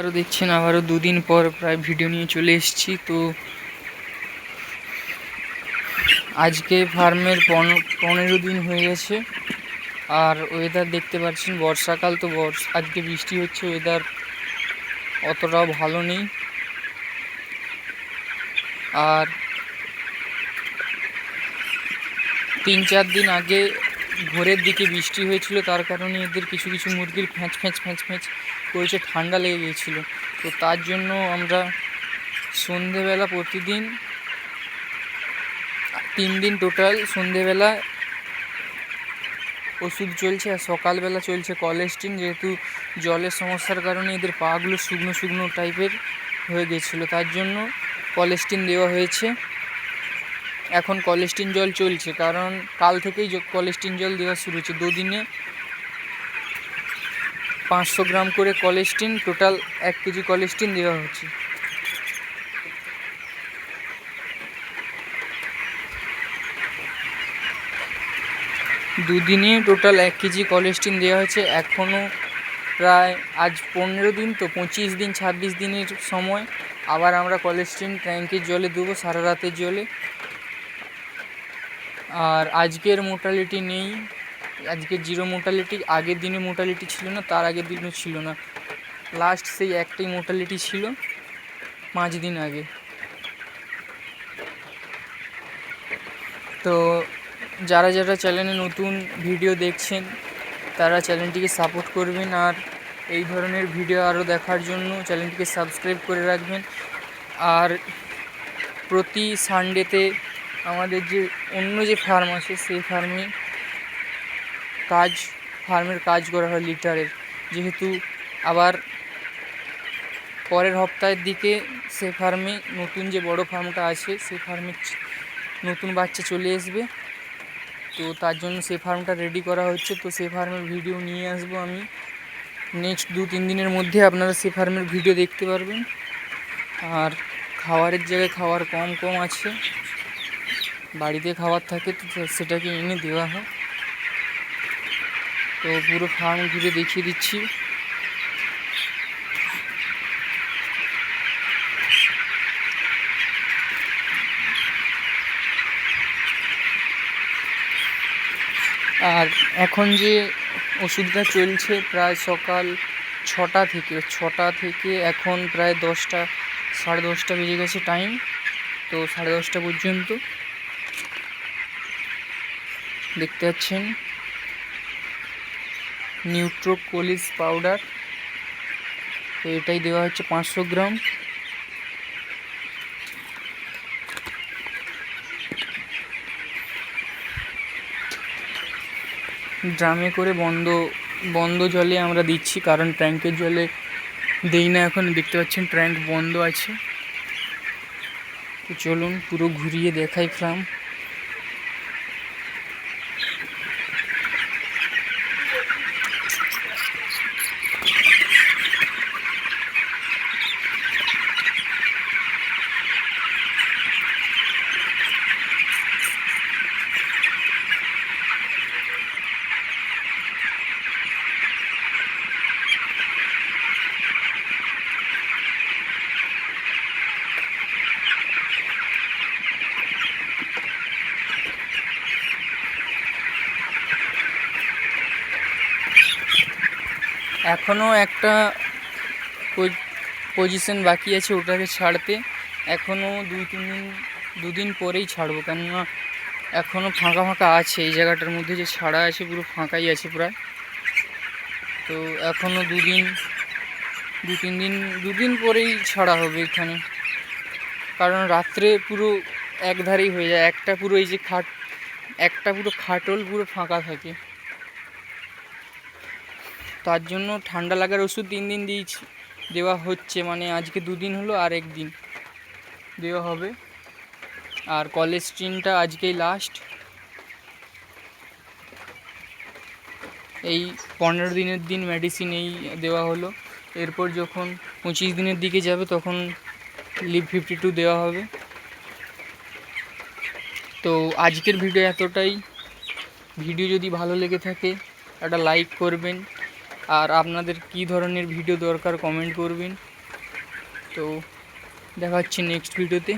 আবারও দেখছেন, আবারও দুদিন পর প্রায় ভিডিও নিয়ে চলে এসেছি। তো আজকে ফার্মের পন- পনেরো দিন হয়ে গেছে। আর ওয়েদার দেখতে পাচ্ছেন, বর্ষাকাল তো বর্ষা আজকে বৃষ্টি হচ্ছে ওয়েদার অতটাও ভালো নেই। আর তিন চার দিন আগে ভোরের দিকে বৃষ্টি হয়েছিল, তার কারণে এদের কিছু কিছু মুরগির ফ্যাঁচ ফ্যাঁচ ফ্যাঁচ ফ্যাঁচ করেছে ঠান্ডা লেগে গিয়েছিল। তো তার জন্য আমরা সন্ধেবেলা প্রতিদিন তিন দিন টোটাল সন্ধেবেলা ওষুধ চলছে আর সকালবেলা চলছে কলেস্টিন যেহেতু জলের সমস্যার কারণে এদের পাগুলো শুকনো শুকনো টাইপের হয়ে গেছিল তার জন্য কলেস্টিন দেওয়া হয়েছে। এখন কলেস্টিন জল চলছে, কারণ কাল থেকেই কলেস্টিন জল দেওয়া শুরু হচ্ছে। দুদিনে পাঁচশো গ্রাম করে কলেস্টিন, টোটাল এক কেজি কলেস্টিন দেওয়া হচ্ছে। দুদিনে টোটাল এক কেজি কলেস্টিন দেওয়া হয়েছে। এখনও প্রায় আজ পনেরো দিন, তো পঁচিশ দিন, ছাব্বিশ দিনের সময় আবার আমরা কলেস্টিন ট্যাঙ্কের জলে দেবো, সারা রাতের জলে। আর আজকের মোটালিটি নেই। আজকে জিরো মোটালিটি আগের দিনে মোটালিটি ছিল না, তার আগের দিনও ছিল না। লাস্ট সেই একটাই মোটালিটি ছিল, পাঁচ দিন আগে। তো যারা যারা চ্যানেলে নতুন ভিডিও দেখছেন, তারা চ্যানেলটিকে সাপোর্ট করবেন আর এই ধরনের ভিডিও আরও দেখার জন্য চ্যানেলটিকে সাবস্ক্রাইব করে রাখবেন। আর প্রতি সানডেতে আমাদের যে অন্য যে ফার্ম আছে, সেই ফার্মে কাজ ফার্মের কাজ করা হয় লিটারের যেহেতু আবার পরের সপ্তাহের দিকে সে ফার্মে নতুন যে বড় ফার্মটা আছে, সে ফার্মে নতুন বাচ্চা চলে আসবে। তো তার জন্য সেই ফার্মটা রেডি করা হচ্ছে। তো সেই ফার্মের ভিডিও নিয়ে আসব আমি। নেক্সট দু তিন দিনের মধ্যে আপনারা সে ফার্মের ভিডিও দেখতে পারবেন। আর খাবারের জায়গায় খাবার কম কম আছে। বাড়িতে খাবার থাকে তো সেটাকে এনে দেওয়া হয়। তো পুরো ফার্ম ঘুরে দেখিয়ে দিচ্ছি। আর এখন যে ওষুধটা চলছে প্রায় সকাল ছটা থেকে ছটা থেকে এখন প্রায় দশটা, সাড়ে দশটা বেজে গেছে টাইম তো সাড়ে দশটা পর্যন্ত। দেখতে পাচ্ছেন। নিউট্রোকোলিস পাউডার। তো এটাই দেওয়া হচ্ছে পাঁচশো গ্রাম। ড্রামে করে বন্ধ বন্ধ জলে আমরা দিচ্ছি, কারণ ট্যাঙ্কের জলে দেই না এখন। দেখতে পাচ্ছেন, ট্যাঙ্ক বন্ধ আছে। তো চলুন, পুরো ঘুরিয়ে দেখাই ফার্ম এখনও একটা পজিশন বাকি আছে ওটাকে ছাড়তে। এখনও দুই, তিন দিন, দুদিন পরেই ছাড়বো, কেননা এখনও ফাঁকা ফাঁকা আছে এই জায়গাটার মধ্যে যে ছাড়া আছে পুরো ফাঁকাই আছে প্রায়। তো এখনও দুদিন, দু, তিন দিন, দুদিন পরেই ছাড়া হবে এখানে। কারণ রাত্রে পুরো একধারেই হয়ে যায়, একটা পুরো এই যে খাট, একটা পুরো খাটল পুরো ফাঁকা থাকে। তার জন্য ঠান্ডা লাগার ওষুধ তিন দিন দিয়েছি। দেওয়া হচ্ছে মানে আজকে দুদিন হলো আর একদিন। দেওয়া হবে। আর কলেস্ট্রিনটা আজকেই লাস্ট এই পনেরো দিনের দিন মেডিসিন এই দেওয়া হলো। এরপর যখন পঁচিশ দিনের দিকে যাবে, তখন লিভ ফিফটি টু দেওয়া হবে। তো আজকের ভিডিও এতটাই। ভিডিও যদি ভালো লেগে থাকে, একটা লাইক করবেন। আর আপনাদের কি ধরনের ভিডিও দরকার কমেন্ট করবেন। তো দেখা হচ্ছে নেক্সট ভিডিওতে